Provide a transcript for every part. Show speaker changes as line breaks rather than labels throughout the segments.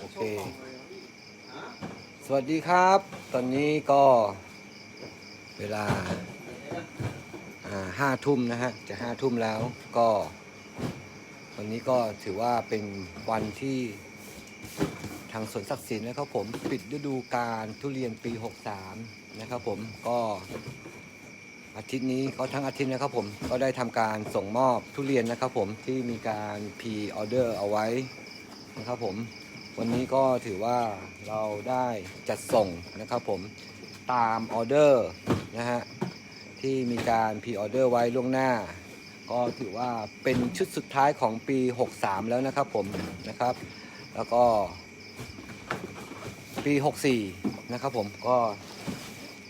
โอเค สวัสดีครับ ตอนนี้ก็เวลาห้าทุ่มนะฮะ จะห้าทุ่มแล้วก็ วันนี้ก็ถือว่าเป็นวันที่ทางสวนศักดิ์สินนะครับผมปิดฤดูการทุเรียนปี 63 นะครับผมก็อาทิตย์นี้ก็ทั้งอาทิตย์นะครับผมก็ได้ทำการส่งมอบทุเรียนนะครับผมที่มีการพ r ออเดอร์เอาไว้นะครับผม วันนี้ก็ถือว่าเราได้จัดส่งนะครับผมตามออเดอร์นะฮะที่มีการพ r ออเดอร์ไว้ล่วงหน้า ก็ถือว่าเป็นชุดสุดท้ายของปี 63 แล้วนะครับผมนะครับ แล้วก็ปี 64 นะครับผมก็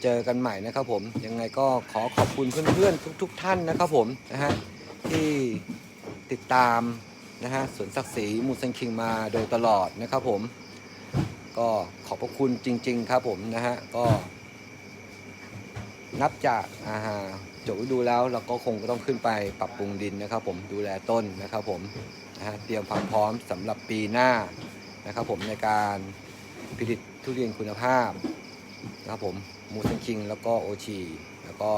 เจอกันใหม่นะครับผมยังไงก็ขอขอบคุณเพื่อนๆทุกๆท่านนะครับผมนะฮะที่ติดตาม นะฮะสวนศักดิ์ศรีมูซันคิงมาโดยตลอดนะครับผม ก็ขอบพระคุณจริง ๆ ครับผมนะฮะก็ นับจากอาหารจบฤดูแล้วเราก็คงต้องขึ้นไปปรับปรุงดินนะครับ ผมดูแลต้นนะครับผมนะฮะเตรียมความพร้อมสำหรับปีหน้านะครับ ผมในการผลิตทุเรียนคุณภาพนะครับผมมูสันคิง แล้วก็โอชีแล้วก็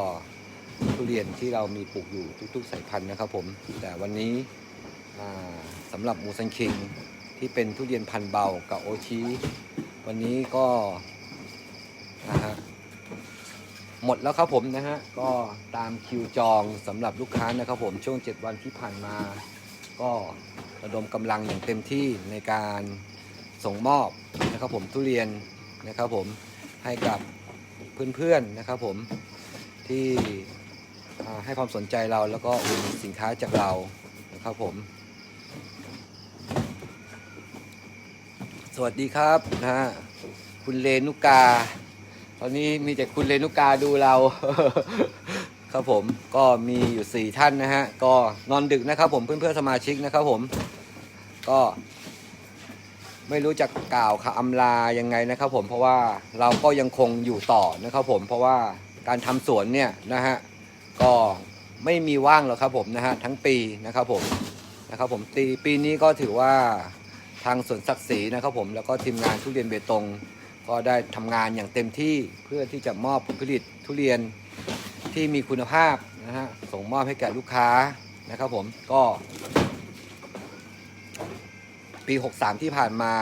ทุเรียนที่เรามีปลูกอยู่ทุก ๆ สายพันธุ์นะครับผม แต่วันนี้ สำหรับมูสันคิงที่เป็นทุเรียนพันธุ์เบากับโอชีวันนี้ก็นะฮะหมดแล้วครับผมนะฮะก็ตามคิวจองสำหรับลูกค้านะครับผมช่วง 7 วันที่ผ่านมา ก็ระดมกำลังอย่างเต็มที่ในการส่งมอบนะครับผมทุเรียนนะครับผมให้กับเพื่อนๆนะครับผมที่ให้ความสนใจเราแล้วก็อุดหนุนสินค้าจากเรานะครับผม สวัสดีครับนะฮะคุณเลนุกา ตอนนี้มีแต่คุณเรนุกาดูเรา ครับผมก็มีอยู่สี่ท่านนะฮะ ก็นอนดึกนะครับ ผมเพื่อนๆสมาชิกนะครับผม ก็ ไม่รู้จะกล่าวคำลายังไงนะครับ ผมเพราะว่าเราก็ยังคงอยู่ต่อนะครับ ผมเพราะว่าการทำสวนเนี่ยนะฮะก็ไม่มีว่างหรอกครับผมนะฮะทั้งปีนะครับผมนะครับผมปีปีนี้ก็ถือว่า ทางสวนศักดิ์ศรีนะครับผมแล้วก็ทีมงานทุเรียนเบตง ก็ได้ทำงานอย่างเต็มที่เพื่อที่จะมอบผลผลิตทุเรียนที่มีคุณภาพนะฮะส่งมอบให้แก่ลูกค้านะครับผมก็ ปี 63 ที่ผ่านมา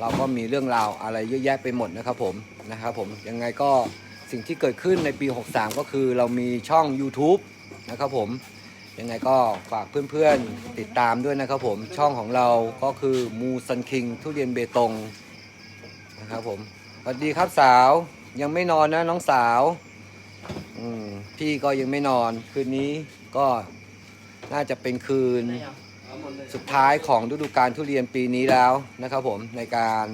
เราก็มีเรื่องราวอะไรเยอะแยะไปหมดนะครับผมนะครับผมยังไงก็สิ่งที่เกิดขึ้นในปี 63 ก็คือเรามีช่อง YouTube นะครับผม ยังไงก็ฝากเพื่อนๆติดตามด้วยนะครับผมช่องของเราก็คือมูซันคิงทุเรียนเบตงนะครับผมสวัสดีครับสาวยังไม่นอนนะน้องสาวพี่ก็ยังไม่นอนคืนนี้ก็น่าจะเป็นคืนสุดท้ายของฤดูกาลทุเรียนปีนี้แล้วนะครับผมในการ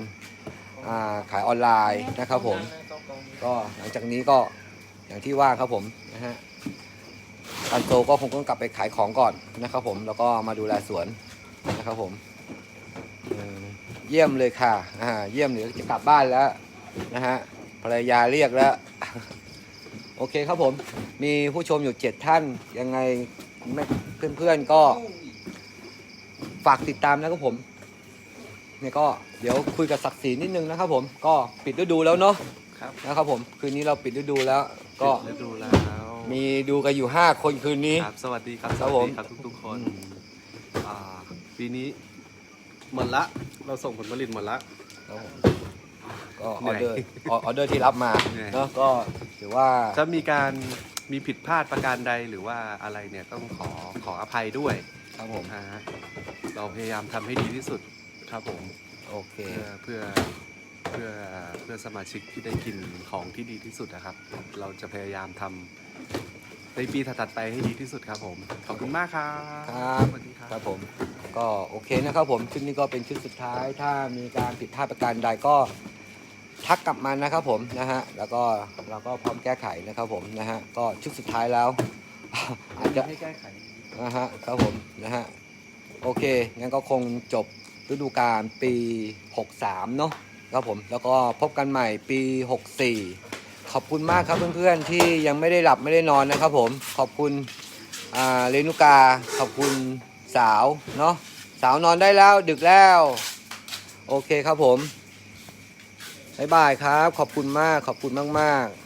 าขายออนไลน์นะครับผมก็หลังจากนี้ก็อย่างที่ว่าครับผมนะฮะ ตันโตก็คงต้องกลับไปขายของก่อนนะครับผมแล้วก็มาดูแลสวนนะครับผมอืมเยี่ยมเลยค่ะอ่าเยี่ยมเดี๋ยวจะกลับบ้านแล้วนะฮะภรรยาเรียกแล้วโอเคครับผม มีผู้ชมอยู่เจ็ดท่านยังไงไม่เพื่อนๆก็ ฝากติดตามนะครับผมเนี่ยก็เดี๋ยวคุยกับศักดิ์ศรีนิดนึงนะครับผมก็ปิดฤดูแล้วเนาะ
ครับ
นะครับผม คืนนี้เราปิดฤดูแล้ว ก็
ฤดูแล้ว
มีดูกันอยู่ห้าคนคืนนี้
ครับ สวัสดีครับ
ค
ส
รับ
วัสดี
ผม
ครับทุกๆคน
อืม
อ่าปีนี้หมดละ เราส่งผลผลิตหมดละ
ครับผมก็ออเดอร์ออเดอร์ที่รับมา
เหนื่อย
เนาะก็ถือว่า
ถ้ามีการมีผิดพลาดประการใดหรือว่าอะไรเนี่ยต้องขอขออภัยด้วย
ครับผม
นะฮะเราพยายามทำให้ดีที่สุดครับผม
โอเค
เพื่อเพื่อเพื่อเพื่อสมาชิกที่ได้กินของที่ดีที่สุดนะครับ เราจะพยายามทำ ในปีถัดๆไปให้ดีที่สุดครับผม ขอบคุณมากครับ
ครับ
สวัสดีครับ
ครับผม ก็โอเคนะครับผมชุดนี้ก็เป็นชุดสุดท้าย ถ้ามีการผิดพลาดประการใดก็ทักกลับมานะครับผมนะฮะแล้วก็เราก็พร้อมแก้ไขนะครับผมนะฮะก็ชุดสุดท้ายแล้ว อาจจะ
ให้แก้ไข
นะฮะครับผมนะฮะโอเคงั้นก็คงจบฤดูกาลปี 63 เนาะครับผมแล้วก็พบกันใหม่ปี 64 ขอบคุณมากครับเพื่อนๆ ที่ยังไม่ได้หลับไม่ได้นอนนะครับผมขอบคุณเรนุกา ขอบคุณสาวเนาะสาวนอนได้แล้วดึกแล้ว โอเคครับผมบ๊ายบายครับ ขอบคุณมากขอบคุณมากๆ